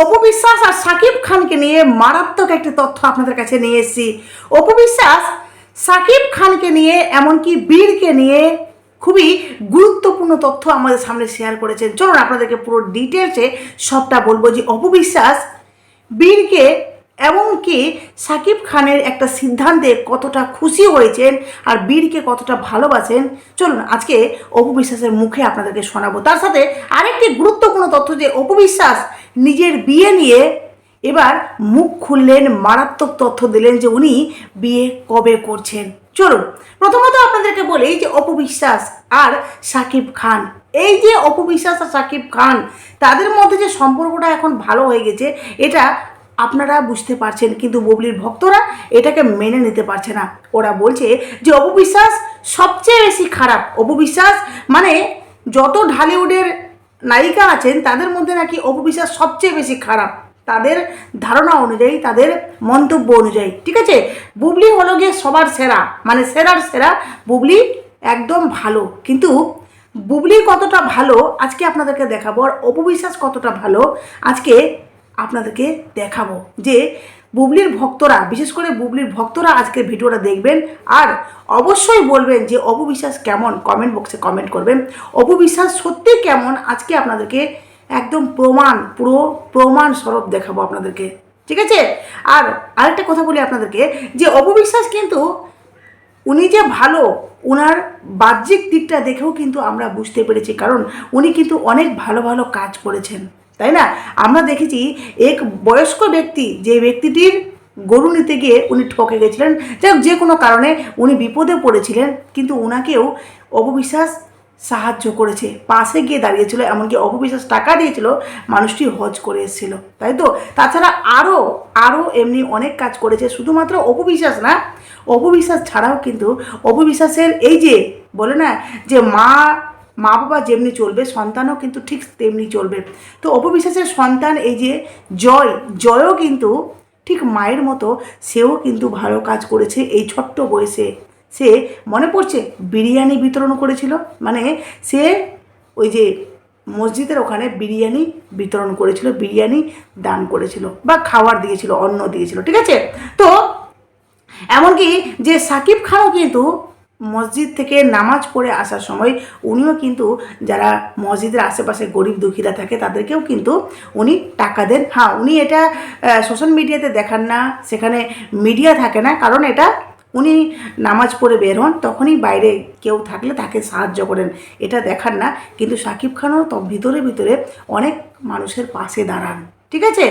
অপবিশ্বাস আর সাকিব খানকে নিয়ে মারাত্মক একটি তথ্য আপনাদের কাছে নিয়ে এসেছি। অপবিশ্বাস, সাকিব খানকে নিয়ে এমনকি বীরকে নিয়ে খুবই গুরুত্বপূর্ণ তথ্য আমাদের সামনে শেয়ার করেছেন। চলুন আপনাদেরকে পুরো ডিটেলসে সবটা বলব যে অপবিশ্বাস, বীরকে এমনকি সাকিব খানের একটা সিদ্ধান্তে কতটা খুশি হয়েছেন আর বীরকে কতটা ভালোবাসেন, চলুন আজকে অপবিশ্বাসের মুখে আপনাদেরকে শোনাবো। তার সাথে আরেকটি গুরুত্বপূর্ণ তথ্য যে অপবিশ্বাস নিজের বিয়ে নিয়ে এবার মুখ খুললেন, মারাত্মক তথ্য দিলেন যে উনি বিয়ে কবে করছেন। চলুন, প্রথমত আপনাদেরকে বলি যে অপবিশ্বাস আর সাকিব খান। এই যে অপবিশ্বাস আর সাকিব খান, তাদের মধ্যে যে সম্পর্কটা এখন ভালো হয়ে গেছে, এটা আপনারা বুঝতে পারছেন, কিন্তু বুবলির ভক্তরা এটাকে মেনে নিতে পারছে না। ওরা বলছে যে অপবিশ্বাস সবচেয়ে বেশি খারাপ। অপবিশ্বাস মানে যত ঢালিউডের নায়িকা আছেন, তাদের মধ্যে নাকি অপবিশ্বাস সবচেয়ে বেশি খারাপ। তাদের ধারণা অনুযায়ী, তাদের মন্তব্য অনুযায়ী। ঠিক আছে? বুবলি হলো গিয়ে সবার সেরা। মানে সেরার সেরা বুবলি একদম ভালো। কিন্তু বুবলি কতটা ভালো, আজকে আপনাদেরকে দেখাবো। আর অপবিশ্বাস কতটা ভালো, আজকে আপনাদেরকে দেখাবো যে বুবলির ভক্তরা, বিশেষ করে বুবলির ভক্তরা আজকের ভিডিওটা দেখবেন। আর অবশ্যই বলবেন যে অপবিশ্বাস কেমন? কমেন্ট বক্সে কমেন্ট করবেন। অপবিশ্বাস সত্যি কেমন? আজকে আপনাদেরকে একদম প্রমাণ, পুরো প্রমাণ স্বরূপ দেখাবো আপনাদেরকে। ঠিক আছে? আর আরেকটা কথা বলি আপনাদেরকে, যে অপবিশ্বাস কিন্তু উনি যে ভালো ওনার বাহ্যিক দিকটা দেখেও কিন্তু আমরা বুঝতে পেরেছি। কারণ উনি কিন্তু অনেক ভালো ভালো কাজ করেছেন। তাই না? আমরা দেখেছি এক বয়স্ক ব্যক্তি, যে ব্যক্তিটির গরু নিতে গিয়ে উনি ঠকে গেছিলেন। যাই যে কোনো কারণে উনি বিপদে পড়েছিলেন, কিন্তু ওনাকেও অপবিশ্বাস সাহায্য করেছে। পাশে গিয়ে দাঁড়িয়েছিল, এমনকি অপবিশ্বাস টাকা দিয়েছিল, মানুষটি হজ করে এসেছিল। তাই তো? তাছাড়া আরও আরও এমনি অনেক কাজ করেছে, শুধুমাত্র অপবিশ্বাস না, অপবিশ্বাস ছাড়াও কিন্তু অপবিশ্বাসের এই যে, বলে না, যে মা মা বাবা যেমনি চলবে, সন্তানও কিন্তু ঠিক তেমনি চলবে। তো অপবিশ্বাসের সন্তান এই যে জয়, জয়ও কিন্তু ঠিক মায়ের মতো, সেও কিন্তু ভালো কাজ করেছে এই ছোট্ট বয়সে। সে, মনে পড়ছে, বিরিয়ানি বিতরণ করেছিল মানে সে ওই যে মসজিদের ওখানে বিরিয়ানি বিতরণ করেছিল, বিরিয়ানি দান করেছিল বা খাবার দিয়েছিল, অন্ন দিয়েছিল, ঠিক আছে? তো এমনকি যে সাকিব খানও কিন্তু মসজিদ থেকে নামাজ পড়ে আসার সময় উনিও কিন্তু যারা মসজিদের আশেপাশে গরিব দুঃখীরা থাকে তাদেরকেও কিন্তু উনি টাকা দেন। হ্যাঁ উনি এটা সোশ্যাল মিডিয়াতে দেখান না, সেখানে মিডিয়া থাকে না, কারণ এটা উনি নামাজ পড়ে বের হন, তখনই বাইরে কেউ থাকলে তাকে সাহায্য করেন। এটা দেখান না, কিন্তু সাকিব খানও তো ভিতরে ভিতরে অনেক মানুষের পাশে দাঁড়ান। ঠিক আছে?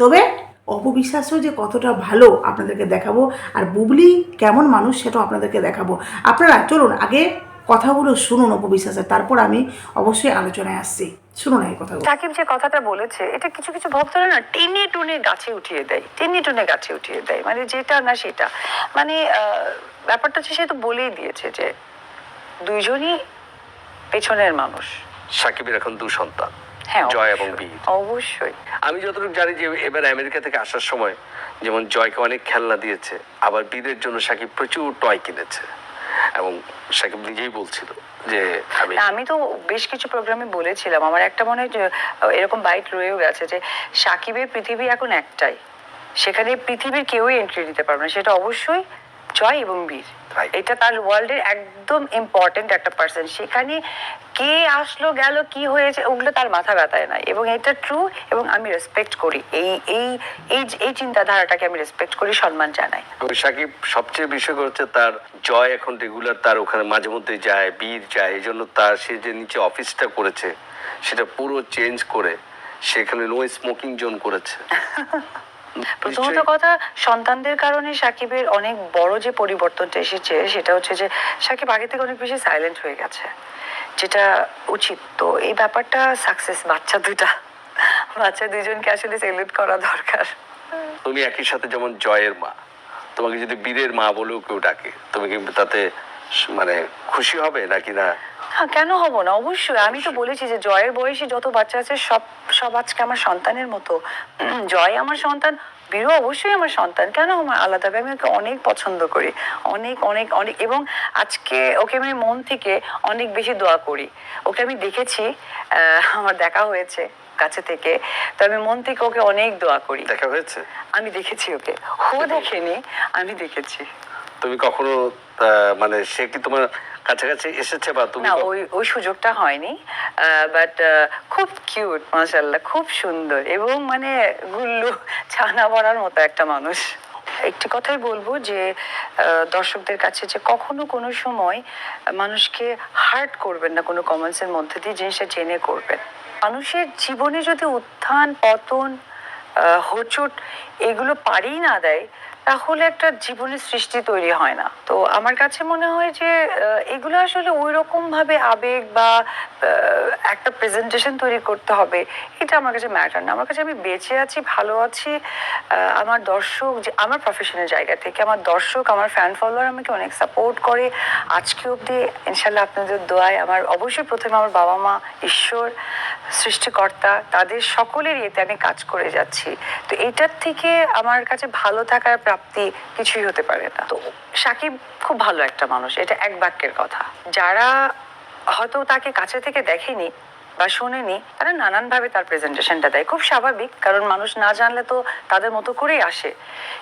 তবে অপবিশ্বাসও যে কতটা ভালো আপনাদেরকে দেখাবো আর বুবলি কেমন মানুষ সেটাও আপনাদেরকে দেখাবো। আপনারা চলুন আগে কথাগুলো শুনুন অপবিশ্বাসের তারপর আমি অবশ্যই আলোচনায় আসছি। শুনুন এই কথাগুলো। সাকিব যে কথাটা বলেছে এটা কিছু কিছু ভক্তরা না টেনে টুনে গাছে উঠিয়ে দেয় টেনে টুনে গাছে উঠিয়ে দেয় মানে যেটা না সেটা। মানে আহ, ব্যাপারটা হচ্ছে সে তো বলেই দিয়েছে যে দুইজনই পেছনের মানুষ। সাকিবের এখন দু সন্তান। হ্যাঁ জয় এবং বীর অবশ্যই। আমি যতটুকু জানি যে এবার আমেরিকা থেকে আসার সময় যেমন জয়কে অনেক খেলনা দিয়েছে আবার বীরের জন্য সাকিব প্রচুর টয় কিনেছে। এবং সাকিব নিজেই বলছিল যে আমি তো বেশ কিছু প্রোগ্রামে বলেছিলাম। আমার একটা মনে হয় যে এরকম বাইট রয়েও গেছে যে সাকিবের পৃথিবী এখন একটাই। সেখানে পৃথিবীর কেউই এন্ট্রি দিতে পারবে না। সেটা অবশ্যই জয় এবং বীর। এটা তার ওয়ার্ল্ডের একদম ইম্পর্টেন্ট একটা পার্সন সেখানে কে আসলো গেল কি হয়েছে ওগুলো তার মাথা ব্যথায় না এবং এটা ট্রু এবং আমি রেসপেক্ট করি। এই এই এই এই চিন্তাধারাটাকে আমি রেসপেক্ট করি সম্মান জানাই। সাকিব সবচেয়ে বিষয় হচ্ছে তার জয় এখন রেগুলার তার ওখানে মাঝে মধ্যে যায় বীর যায়। এই জন্য তার সে যে নিচে অফিসটা করেছে সেটা পুরো চেঞ্জ করে সেখানে নো স্মোকিং জোন করেছে। প্রথমত কথা সন্তানদের কারণে সাকিবের অনেক বড় যে পরিবর্তনটা এসেছে সেটা হচ্ছে যে সাকিব আগে থেকে অনেক বেশি সাইলেন্ট হয়ে গেছে যেটা উচিত। তো এই ব্যাপারটা সাকসেস বাচ্চা দুটা বাচ্চা দুজনকে আসলে সেলিউট করা দরকার। তুমি একই সাথে যেমন জয়ের মা তোমাকে যদি বীরের মা বলেও কেউ ডাকে তুমি কি তাতে মানে খুশি হবে নাকি না? হ্যাঁ কেন হব না? অবশ্যই। আমি তো বলেছি যে জয়ের বয়সী যত বাচ্চা আছে সব সব আজকে আমার সন্তানের মতো। জয় আমার সন্তান বীরও অবশ্যই আমার সন্তান। কেন আমার আলাদাভাবে আমি ওকে অনেক পছন্দ করি। অনেক অনেক অনেক এবং আজকে ওকে আমি মন থেকে অনেক বেশি দোয়া করি। ওকে আমি দেখেছি আহ, আমার দেখা হয়েছে কাছে থেকে। তো আমি মন থেকে ওকে অনেক দোয়া করি। দেখা হয়েছে? আমি দেখেছি ওকে। ও দেখেনি আমি দেখেছি। তুমি কখনো মানে সে কি তোমার কাছাকাছি এসেছে বা তুমি না ওই ওই সুযোগটা হয়নি বাট খুব কিউট মাশাল্লাহ খুব সুন্দর এবং মানে গুল্লু ছানা মতো একটা মানুষ। একটি কথাই বলব যে দর্শকদের কাছে যে কখনো কোনো সময় মানুষকে হার্ট করবেন না কোনো কমেন্টসের মধ্যে দিয়ে জিনিসটা জেনে করবেন। মানুষের জীবনে যদি উত্থান পতন আহ, হোঁচট এগুলো পারেই না দেয় তাহলে একটা জীবনের সৃষ্টি তৈরি হয় না। তো আমার কাছে মনে হয় যে এগুলো আসলে ওই রকম ভাবে আবেগ বা একটা প্রেজেন্টেশন তৈরি করতে হবে। এটা আমার কাছে ম্যাটার না। আমার কাছে আমি বেঁচে আছি, ভালো আছি। আমার দর্শক যে, আমার প্রফেশনের জায়গা থেকে আমার দর্শক, আমার ফ্যান ফলোয়ার আমাকে অনেক সাপোর্ট করে। আজকে অবধি ইনশাল্লাহ আপনাদের দোয়ায় আমার অবশ্যই প্রথমে আমার বাবা মা ঈশ্বর সৃষ্টিকর্তা, তাদের সকলের ইয়েতে আমি কাজ করে যাচ্ছি। তো এটার থেকে আমার কাছে ভালো থাকার প্রাপ্তি কিছুই হতে পারে না। তো সাকিব খুব ভালো একটা মানুষ, এটা এক বাক্যের কথা। যারা হয়তো তাকে কাছে থেকে দেখেনি বা শোনেনি, তারা নানানভাবে তার প্রেজেন্টেশনটা দেয়। খুব স্বাভাবিক, কারণ মানুষ না জানলে তো তাদের মতো করেই আসে।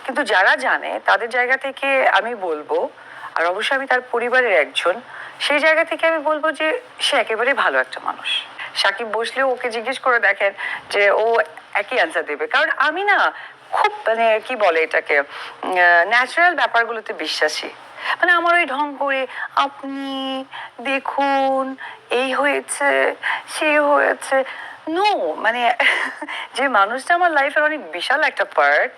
কিন্তু যারা জানে, তাদের জায়গা থেকে আমি বলব, আর অবশ্যই আমি তার পরিবারের একজন, সেই জায়গা থেকে আমি বলব যে সে একেবারে ভালো একটা মানুষ। সাকিব বসলেও ওকে জিজ্ঞেস করে দেখেন যে ও একই অ্যান্সার দেবে। কারণ আমি না খুব মানে কি বলে এটাকে ন্যাচারাল ব্যাপারগুলোতে বিশ্বাসী। মানে আমার ওই ঢং করে, আপনি দেখুন, এই হয়েছে, সে হয়েছে। নো মানে যে মানুষটা আমার লাইফের অনেক বিশাল একটা পার্ট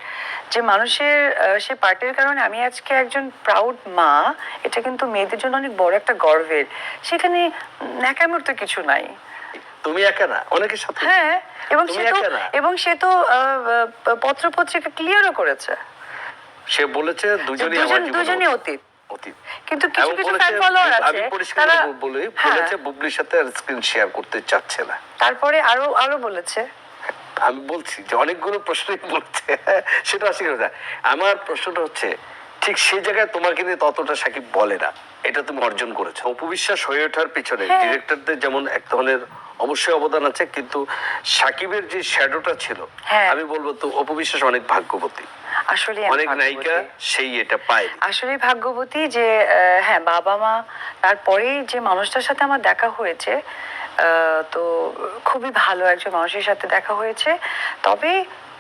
যে মানুষের সে পার্টের কারণে আমি আজকে একজন প্রাউড মা, এটা কিন্তু মেয়েদের জন্য অনেক বড় একটা গর্বের। সেখানে ন্যাকামোর তো কিছু নাই। তুমি একা না অনেকের সাথে। হ্যাঁ এবং সে তো। এবং সে তো পত্র পত্রিকা ক্লিয়ারও করেছে। সে বলেছে দুজনই আমার জীবনে দুজনই অতীত। কিন্তু কিছু কিছু ফ্যান ফলোয়ার আমি পরিষ্কার বলি হ্যাঁ, বলেছে বুবলির সাথে আর স্ক্রিন শেয়ার করতে চাচ্ছে না। তারপরে আরও আরও বলেছে। আমি বলছি যে অনেকগুলো প্রশ্নই বলছে সেটা অস্বীকার না আমার প্রশ্নটা হচ্ছে ঠিক সেই জায়গায় তোমাকে নিয়ে ততটা সাকিব বলে না এটা তুমি অর্জন করেছ। অপবিশ্বাস হয়ে ওঠার পিছনে হ্যাঁ। ডিরেক্টরদের যেমন এক ধরনের অবশ্যই অবদান আছে কিন্তু সাকিবের যে শ্যাডোটা ছিল হ্যাঁ। আমি বলব তো অপবিশ্বাস অনেক ভাগ্যবতী। আসলে অনেক নায়িকা সেই এটা পায়। আসলে ভাগ্যবতী যে হ্যাঁ বাবা মা তারপরেই যে মানুষটার সাথে আমার দেখা হয়েছে তো খুবই ভালো একজন মানুষের সাথে দেখা হয়েছে। তবে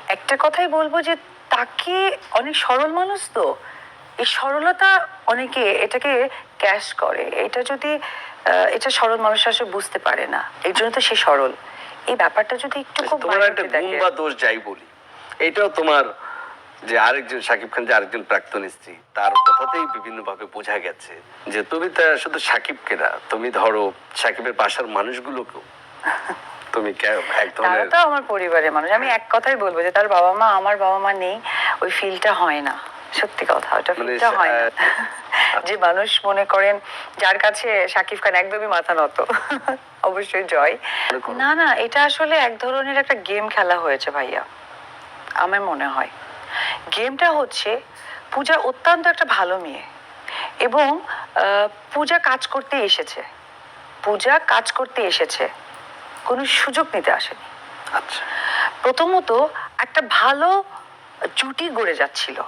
একটা কথাই বলব যে তাকে অনেক সরল মানুষ তো। এই সরলতা অনেকে এটাকে ক্যাশ করে। এটা যদি এটা সরল মানুষ আসলে বুঝতে পারে না। এই জন্য তো সে সরল। এই ব্যাপারটা যদি একটু খুব তোমার একটা গুণ বা দোষ যাই বলি। এটাও তোমার যে আরেকজন সাকিব খান যে আরেকজন প্রাক্তন স্ত্রী তার কথাতেই বিভিন্ন ভাবে বোঝা গেছে যে তুমি তা শুধু সাকিবকে না তুমি ধরো সাকিবের বাসার মানুষগুলোকেও। তুমি কে- এক তারা তো আমার পরিবারের মানুষ। আমি এক কথাই বলব যে তার বাবা মা আমার বাবা মা নেই ওই ফিলটা হয় না। সত্যি কথা ওটা মানে ফিলটা হয় না। যে মানুষ মনে করেন যার কাছে শাকিব খান একদমই মাথা নত অবশ্যই জয়। না না এটা আসলে এক ধরনের একটা গেম খেলা হয়েছে ভাইয়া আমার মনে হয়। গেমটা হচ্ছে পূজা অত্যন্ত একটা ভালো মেয়ে এবং আহ, পূজা কাজ করতে এসেছে। পূজা কাজ করতে এসেছে কোনো সুযোগ নিতে আসেনি। আচ্ছা। প্রথমত একটা ভালো জুটি গড়ে যাচ্ছিল।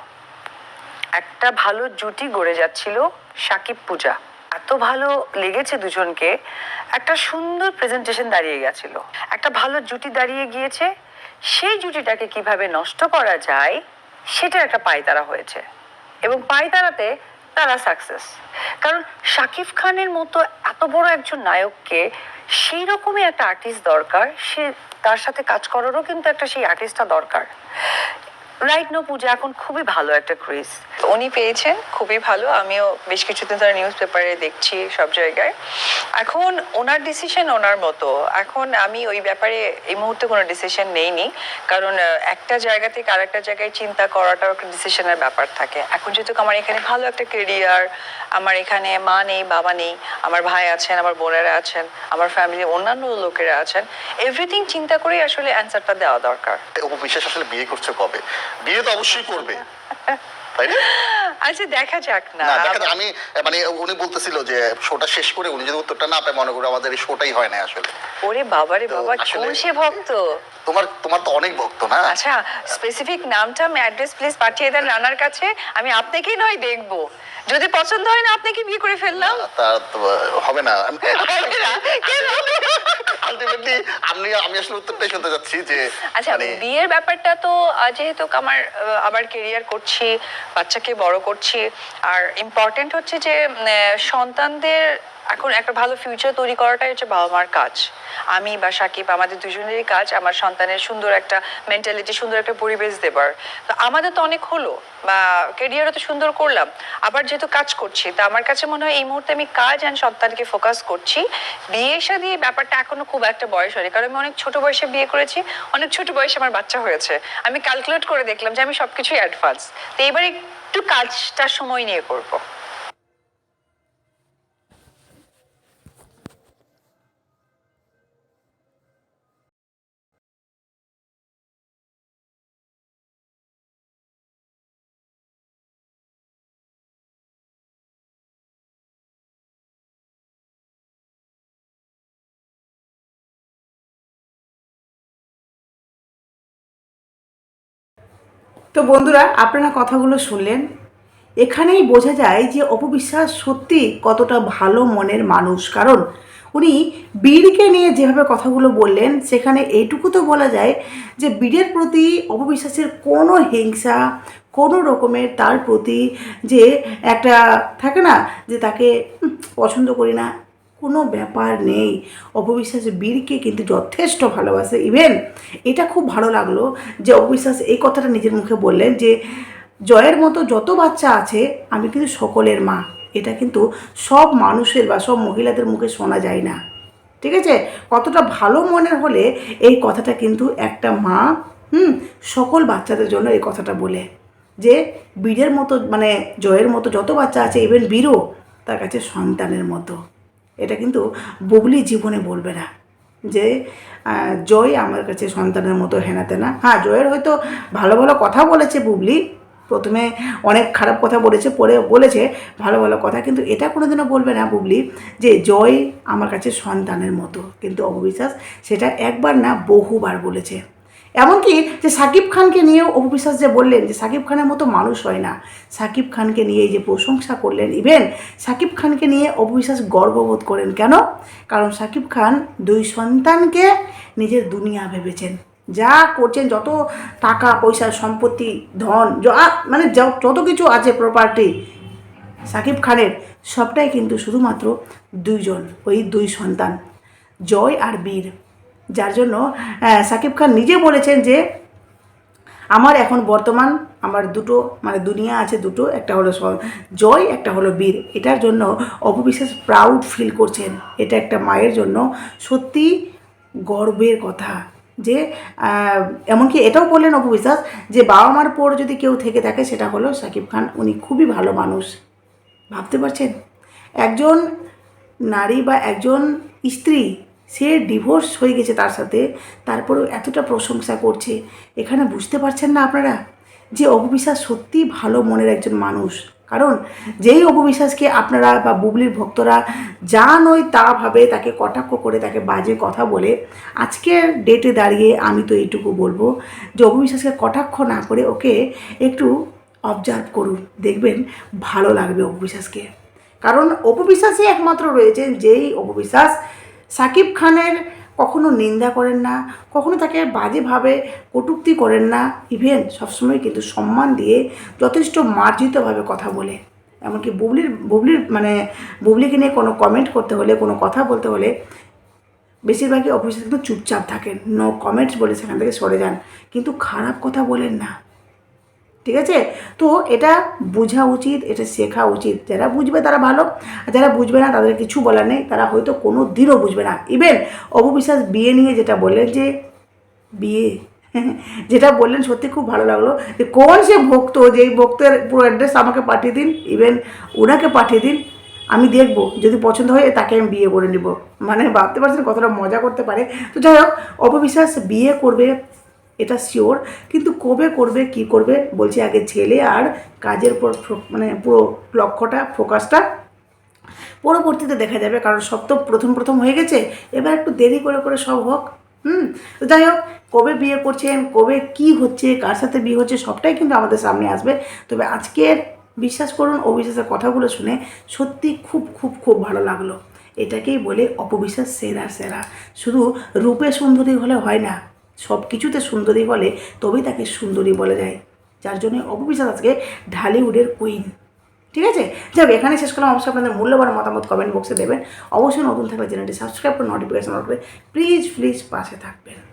একটা ভালো জুটি গড়ে যাচ্ছিল সাকিব পূজা। এত ভালো লেগেছে দুজনকে, একটা সুন্দর প্রেজেন্টেশন দাঁড়িয়ে গেছিল। একটা ভালো জুটি দাঁড়িয়ে গিয়েছে, সেই জুটিটাকে কীভাবে নষ্ট করা যায় সেটা একটা পায়তারা হয়েছে। এবং পায়তারাতে তারা সাকসেস কারণ শাকিব খানের মতো এত বড় একজন নায়ককে সেই রকমই একটা আর্টিস্ট দরকার, সে তার সাথে কাজ করারও কিন্তু একটা সেই আর্টিস্টটা দরকার। রাইট নো পূজা এখন খুবই ভালো একটা ক্রেজ উনি পেয়েছেন খুবই ভালো। আমিও বেশ কিছুদিন ধরে নিউজ পেপারে দেখছি সব জায়গায়। এখন ওনার ডিসিশন ওনার মতো। এখন আমি ওই ব্যাপারে এই মুহূর্তে কোনো ডিসিশন নেইনি। কারণ একটা জায়গা থেকে আর একটা জায়গায় চিন্তা করাটাও একটা ডিসিশনের ব্যাপার থাকে। এখন যেহেতু আমার এখানে ভালো একটা কেরিয়ার আমার এখানে মা নেই বাবা নেই আমার ভাই আছেন আমার বোনেরা আছেন আমার ফ্যামিলির অন্যান্য লোকেরা আছেন এভরিথিং চিন্তা করেই আসলে অ্যান্সারটা দেওয়া দরকার। বিশ্বাস আসলে বিয়ে করছে কবে? বিয়ে তো অবশ্যই করবে। তাই না? আচ্ছা দেখা যাক না। না দেখা আমি মানে উনি বলতেছিল যে শোটা শেষ করে উনি যদি উত্তরটা না পায় মনে করো আমাদের এই শোটাই হয় না আসলে। ওরে বাবারে বাবা কোন সে ভক্ত? তোমার তোমার তো অনেক ভক্ত না? আচ্ছা স্পেসিফিক নামটা অ্যাড্রেস প্লিজ পাঠিয়ে দেন রানার কাছে। আমি আপনাকেই নয় দেখব। যদি পছন্দ হয় না আপনাকে বিয়ে করে ফেললাম। তা তো হবে না হবে না? কেন? আলটিমেটলি আমি আমি আসলে উত্তরটাই শুনতে যাচ্ছি যে আচ্ছা মানে বিয়ের ব্যাপারটা তো যেহেতু আমার আবার কেরিয়ার করছি বাচ্চাকে বড় করছি আর ইম্পর্টেন্ট হচ্ছে যে সন্তানদের এখন একটা ভালো ফিউচার তৈরি করাটাই হচ্ছে বাবা মার কাজ। আমি বা সাকিব, আমাদের দুজনেরই কাজ আমার সন্তানের সুন্দর একটা মেন্টালিটি সুন্দর একটা পরিবেশ দেবার। তো আমাদের তো অনেক হলো, বা কেরিয়ারও তো সুন্দর করলাম। আবার যেহেতু কাজ করছি, তা আমার কাছে মনে হয় এই মুহূর্তে আমি কাজ অ্যান্ড সন্তানকে ফোকাস করছি। বিয়ে শাদী ব্যাপারটা এখনও খুব একটা বয়স হয়নি, কারণ আমি অনেক ছোট বয়সে বিয়ে করেছি, অনেক ছোট বয়সে আমার বাচ্চা হয়েছে। আমি ক্যালকুলেট করে দেখলাম যে আমি সবকিছুই অ্যাডভান্স তো এবার একটু কাজটা সময় নিয়ে করব। তো বন্ধুরা, আপনারা কথাগুলো শুনলেন। এখানেই বোঝা যায় যে অপবিশ্বাস সত্যি কতটা ভালো মনের মানুষ। কারণ উনি বীরকে নিয়ে যেভাবে কথাগুলো বললেন, সেখানে এইটুকু তো বলা যায় যে বীরের প্রতি অপবিশ্বাসের কোনো হিংসা, কোনো রকমের তার প্রতি যে একটা থাকে না, যে তাকে পছন্দ করি না কোনো ব্যাপার নেই। অপবিশ্বাস বীরকে কিন্তু যথেষ্ট ভালোবাসে। ইভেন এটা খুব ভালো লাগল যে অপবিশ্বাস এই কথাটা নিজের মুখে বললেন যে, জয়ের মতো যত বাচ্চা আছে, আমি কিন্তু সকলের মা। এটা কিন্তু সব মানুষের বা সব মহিলাদের মুখে শোনা যায় না। ঠিক আছে? কতটা ভালো মনের হলে এই কথাটা কিন্তু একটা মা, হুম, সকল বাচ্চাদের জন্য এই কথাটা বলে। যে, বীরের মতো মানে জয়ের মতো যত বাচ্চা আছে ইভেন বীরও তার কাছে সন্তানের মতো। এটা কিন্তু বুবলি জীবনে বলবে না। যে জয় আমার কাছে সন্তানের মতো হেনাতে না। হ্যাঁ জয়ের হয়তো ভালো ভালো কথা বলেছে বুবলি। প্রথমে অনেক খারাপ কথা বলেছে, পরে বলেছে ভালো ভালো কথা, কিন্তু এটা কোনোদিনও বলবে না বুবলি যে, জয় আমার কাছে সন্তানের মতো। কিন্তু অপবিশ্বাস সেটা একবার না বহুবার বলেছে। এমনকি যে সাকিব খানকে নিয়েও অপবিশ্বাস যে বললেন যে সাকিব খানের মতো মানুষ হয় না। সাকিব খানকে নিয়ে যে প্রশংসা করলেন ইভেন সাকিব খানকে নিয়ে অপবিশ্বাস গর্ববোধ করেন। কেন? কারণ সাকিব খান দুই সন্তানকে নিজের দুনিয়া ভেবেছেন। যা করছেন, যত টাকা, পয়সা, সম্পত্তি, ধন মানে যত কিছু আছে প্রপার্টি সাকিব খানের, সবটাই কিন্তু শুধুমাত্র দুইজন, ওই দুই সন্তান, জয় আর বীর। যার জন্য সাকিব খান নিজে বলেছেন যে, আমার এখন বর্তমান আমার দুটো মানে দুনিয়া আছে দুটো, একটা হলো জয়, একটা হলো বীর। এটার জন্য অপবিশ্বাস প্রাউড ফিল করছেন। এটা একটা মায়ের জন্য সত্যি গর্বের কথা। যে এমনকি এটাও বললেন অপবিশ্বাস যে, বাবা মার পর যদি কেউ থেকে থাকে, সেটা হলো সাকিব খান। উনি খুবই ভালো মানুষ। ভাবতে পারছেন? একজন নারী বা একজন স্ত্রী সে ডিভোর্স হয়ে গেছে তার সাথে, তারপরেও এতটা প্রশংসা করছে। এখানে বুঝতে পারছেন না আপনারা যে অপবিশ্বাস সত্যি ভালো মনের একজন মানুষ। কারণ যেই অপবিশ্বাসকে আপনারা বা বুবলির ভক্তরা যা নয় তা ভাবে, তাকে কটাক্ষ করে, তাকে বাজে কথা বলে আজকের ডেটে দাঁড়িয়ে আমি তো এইটুকু বলব যে অপবিশ্বাসকে কটাক্ষ না করে ওকে একটু অবজার্ভ করুন, দেখবেন ভালো লাগবে অপবিশ্বাসকে। কারণ অপবিশ্বাসই একমাত্র রয়েছে, যেই অপবিশ্বাস সাকিব খানের কখনো নিন্দা করেন না, কখনো তাকে বাজেভাবে কটুক্তি করেন না। ইভেন সবসময় কিন্তু সম্মান দিয়ে যথেষ্ট মার্জিতভাবে কথা বলে। এমনকি বুবলির বুবলির মানে বুবলিকে নিয়ে কোনো কমেন্ট করতে হলে, কোনো কথা বলতে হলে বেশিরভাগই অফিসে কিন্তু চুপচাপ থাকেন। নো কমেন্টস বলে সেখান থেকে সরে যান। কিন্তু খারাপ কথা বলেন না। ঠিক আছে? তো এটা বোঝা উচিত, এটা শেখা উচিত। যারা বুঝবে তারা ভালো, আর যারা বুঝবে না তাদের কিছু বলার নেই। তারা হয়তো কোনো দিনও বুঝবে না। ইভেন অপবিশ্বাস বিয়ে নিয়ে যেটা বললেন যে, বিয়ে, যেটা বললেন সত্যি খুব ভালো লাগল যে, কোন সে ভক্ত? যেই ভক্তের পুরো অ্যাড্রেস আমাকে পাঠিয়ে দিন। ইভেন ওনাকে পাঠিয়ে দিন। আমি দেখব। যদি পছন্দ হয়, তাকে আমি বিয়ে করে নিব। মানে ভাবতে পারছেন কতটা মজা করতে পারে। তো যাই হোক অপবিশ্বাস বিয়ে করবে এটা শিওর কিন্তু কবে করবে, কি করবে, বলছে আগে ছেলে আর কাজের পর মানে পুরো লক্ষ্যটা ফোকাসটা পরবর্তীতে দেখা যাবে, কারণ সব তো প্রথম প্রথম হয়ে গেছে, এবার একটু দেরি করে করে সব হোক, হুম? যাই হোক, কবে বিয়ে করছেন, কবে কি হচ্ছে, কার সাথে বিয়ে হচ্ছে, সবটাই কিন্তু আমাদের সামনে আসবে। তবে আজকের, বিশ্বাস করুন, অবিশ্বাসের কথাগুলো শুনে সত্যি খুব খুব খুব ভালো লাগল। এটাকেই বলে অপবিশ্বাস সেরা সেরা। শুধু রূপে সুন্দরী হলে হয় না সব কিছুতে সুন্দরী বলে তবেই তাকে সুন্দরী বলে যায়। যার জন্য অপবিশ্বাস আজকে ঢালিউডের কুইন ঠিক আছে? যাক এখানে শেষ করলাম। অবশ্যই আপনাদের মূল্যবান মতামত কমেন্ট বক্সে দেবেন। অবশ্যই নতুন থাকলে চ্যানেলটি সাবস্ক্রাইব করে নোটিফিকেশন করবে করে প্লিজ প্লিজ পাশে থাকবেন।